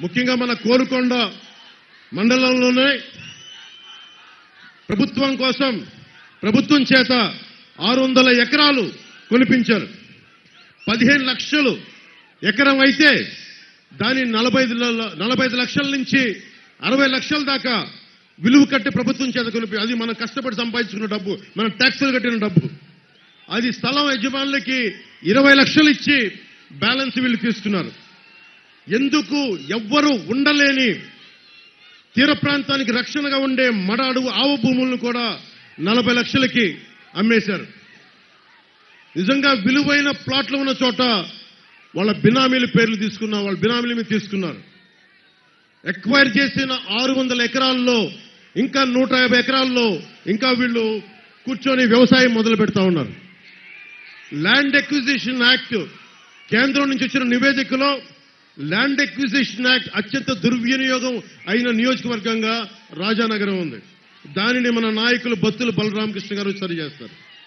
ముఖ్యంగా మన కోరుకొండ మండలంలోనే ప్రభుత్వం కోసం ప్రభుత్వం చేత ఆరు వందల ఎకరాలు కొనిపించారు. పదిహేను లక్షలు ఎకరం అయితే దాని నలభై నలభై ఐదు లక్షల నుంచి అరవై లక్షల దాకా విలువ కట్టి ప్రభుత్వం చేత కొనిపి అది మనం కష్టపడి సంపాదించుకున్న డబ్బు మనం ట్యాక్సులు కట్టిన డబ్బు. అది స్థలం యజమానులకి ఇరవై లక్షలు ఇచ్చి బ్యాలెన్స్ వీళ్ళు తీసుకున్నారు. ఎందుకు ఎవ్వరూ ఉండలేని తీర ప్రాంతానికి రక్షణగా ఉండే మడ అడుగు ఆవు భూములను కూడా నలభై లక్షలకి అమ్మేశారు. నిజంగా విలువైన ప్లాట్లు ఉన్న చోట వాళ్ళ బినామీల పేర్లు తీసుకున్న వాళ్ళ బినామీల మీద తీసుకున్నారు. ఎక్వైర్ చేసిన ఆరు వందల ఎకరాల్లో ఇంకా నూట యాభై ఎకరాల్లో ఇంకా వీళ్ళు కూర్చొని వ్యవసాయం మొదలు పెడతా ఉన్నారు. ల్యాండ్ ఎక్విజిషన్ యాక్ట్ కేంద్రం నుంచి వచ్చిన నివేదికలో ల్యాండ్ ఎక్విజిషన్ యాక్ట్ అత్యంత దుర్వినియోగం అయిన నియోజకవర్గంగా రాజానగరం ఉంది. దానిని మన నాయకులు బత్తుల బలరామకృష్ణ గారు సరి చేస్తారు